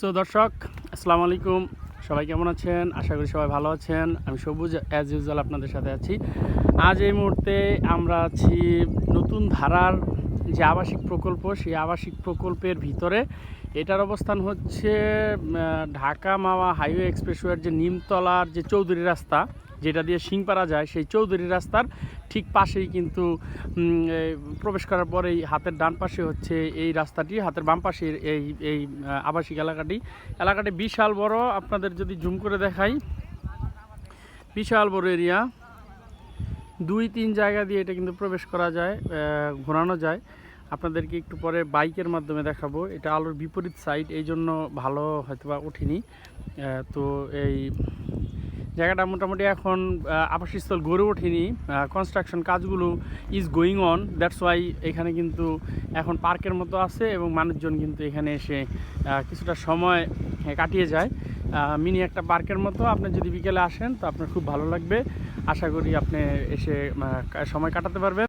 So দর্শক, আসসালামু আলাইকুম। সবাই কেমন আছেন? আশা করি সবাই ভালো আছেন। আমি সবুজ অ্যাজ ইউজুয়াল আপনাদের সাথে আছি। আজ এই মুহূর্তে আমরা আছি নতুন ধারার যে আবাসিক প্রকল্প, সেই আবাসিক প্রকল্পের ভিতরে। এটার অবস্থান হচ্ছে ঢাকা মাওয়া হাইওয়ে এক্সপ্রেসওয়ের যে নিমতলার যে চৌধুরী রাস্তা যেটা দিয়ে সিংপাড়া যায়, সেই চৌধুরী রাস্তার ঠিক পাশেই কিন্তু প্রবেশ করার পরেই হাতের ডান পাশে হচ্ছে এই রাস্তাটি, হাতের বাম পাশে এই এই আবাসিক এলাকাটি। এলাকাটি বিশাল বড়, আপনাদের যদি জুম করে দেখাই। বিশাল বড় এরিয়া। দুই, তিন জায়গা দিয়ে এটা কিন্তু প্রবেশ করা যায় ঘোরানো যায়। আপনাদেরকে একটু পরে বাইকের মাধ্যমে দেখাবো। এটা আলোর বিপরীত সাইড এই জন্য ভালো হয়তো বা ওঠেনি তো এই জায়গাটা মোটামুটি এখন আবাসস্থল গড়ে ওঠেনি। কনস্ট্রাকশন কাজগুলো is going on that's why এখানে কিন্তু এখন পার্কের মতো আছে এবং মানুষজন কিন্তু এখানে এসে কিছুটা সময় কাটিয়ে যায়। মিনি একটা পার্কের মতো। আপনি যদি বিকেলে আসেন, তো আপনার খুব ভালো লাগবে। আশা করি আপনি এসে সময় কাটাতে পারবেন।